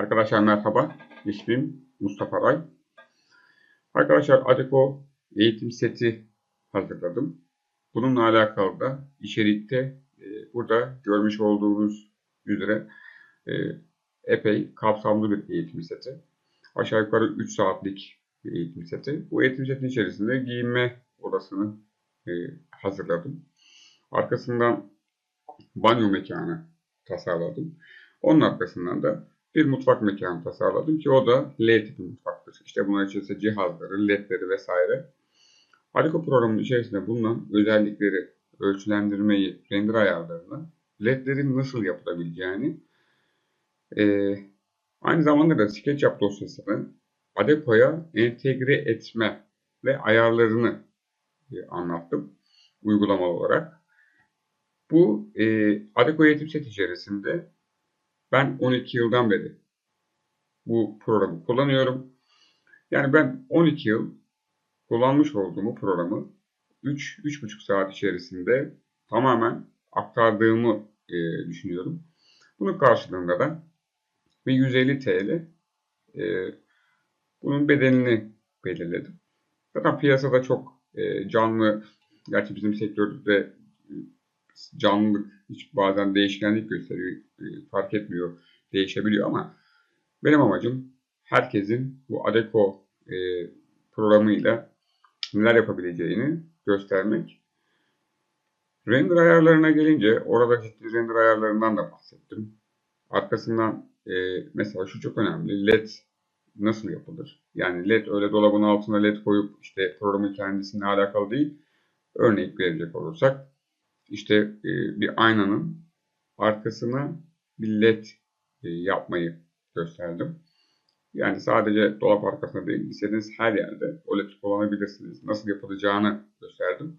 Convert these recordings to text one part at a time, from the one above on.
Arkadaşlar merhaba. İsmim Mustafa Ray. Arkadaşlar Adeko eğitim seti hazırladım. Bununla alakalı da içerikte e, burada görmüş olduğunuz üzere e, epey kapsamlı bir eğitim seti. Aşağı yukarı 3 saatlik bir eğitim seti. Bu eğitim setin içerisinde giyinme odasını e, hazırladım. Arkasından banyo mekanı tasarladım. Onun arkasından da bir mutfak mekanı tasarladım ki o da L tipi mutfaktır. İşte bunlar içerisinde cihazları, ledleri vesaire. Harika programının içerisinde bulunan özellikleri, ölçülendirmeyi, render ayarlarını, ledlerin nasıl yapılabileceğini, e, aynı zamanda da SketchUp dosyasını Adeco'ya entegre etme ve ayarlarını e, anlattım uygulamalı olarak. Bu e, Adeco eğitim set içerisinde ben 12 yıldan beri bu programı kullanıyorum. Yani ben 12 yıl kullanmış olduğum programı 3-3,5 saat içerisinde tamamen aktardığımı e, düşünüyorum. Bunun karşılığında da bir 150 TL e, bunun bedelini belirledim. Zaten piyasada çok e, canlı, gerçi bizim sektörde canlılık hiç bazen değişkenlik gösteriyor. E, fark etmiyor. Değişebiliyor ama benim amacım herkesin bu Adeco e, programıyla neler yapabileceğini göstermek. Render ayarlarına gelince orada ciddi render ayarlarından da bahsettim. Arkasından e, mesela şu çok önemli. LED nasıl yapılır? Yani LED öyle dolabın altına LED koyup işte programın kendisine alakalı değil. Örnek verecek olursak işte e, bir aynanın arkasına bir led e, yapmayı gösterdim. Yani sadece dolap arkasında değil, istediğiniz her yerde o led kullanabilirsiniz. Nasıl yapılacağını gösterdim.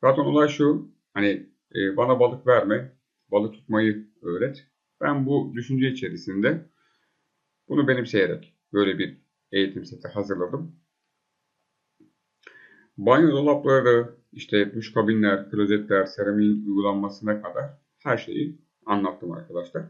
Zaten olay şu, hani e, bana balık verme, balık tutmayı öğret. Ben bu düşünce içerisinde bunu benimseyerek böyle bir eğitim seti hazırladım. Banyo dolapları, işte duş kabinler, klozetler, seramiğin uygulanmasına kadar her şeyi anlattım arkadaşlar.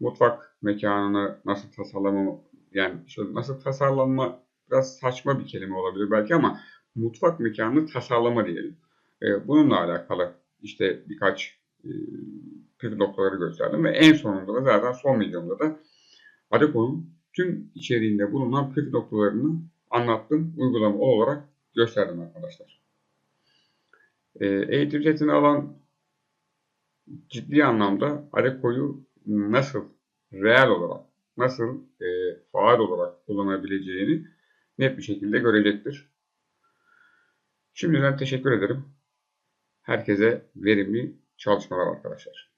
Mutfak mekanını nasıl tasarlama, yani şöyle nasıl tasarlanma biraz saçma bir kelime olabilir belki ama mutfak mekanını tasarlama diyelim. Ee, bununla alakalı işte birkaç e, püf noktaları gösterdim ve en sonunda da zaten son videomda da Adeco'nun tüm içeriğinde bulunan püf noktalarını anlattım, uygulama olarak gösterdim arkadaşlar. E, eğitim setini alan ciddi anlamda Adeco'yu nasıl reel olarak, nasıl e, faal olarak kullanabileceğini net bir şekilde görecektir. Şimdiden teşekkür ederim. Herkese verimli çalışmalar arkadaşlar.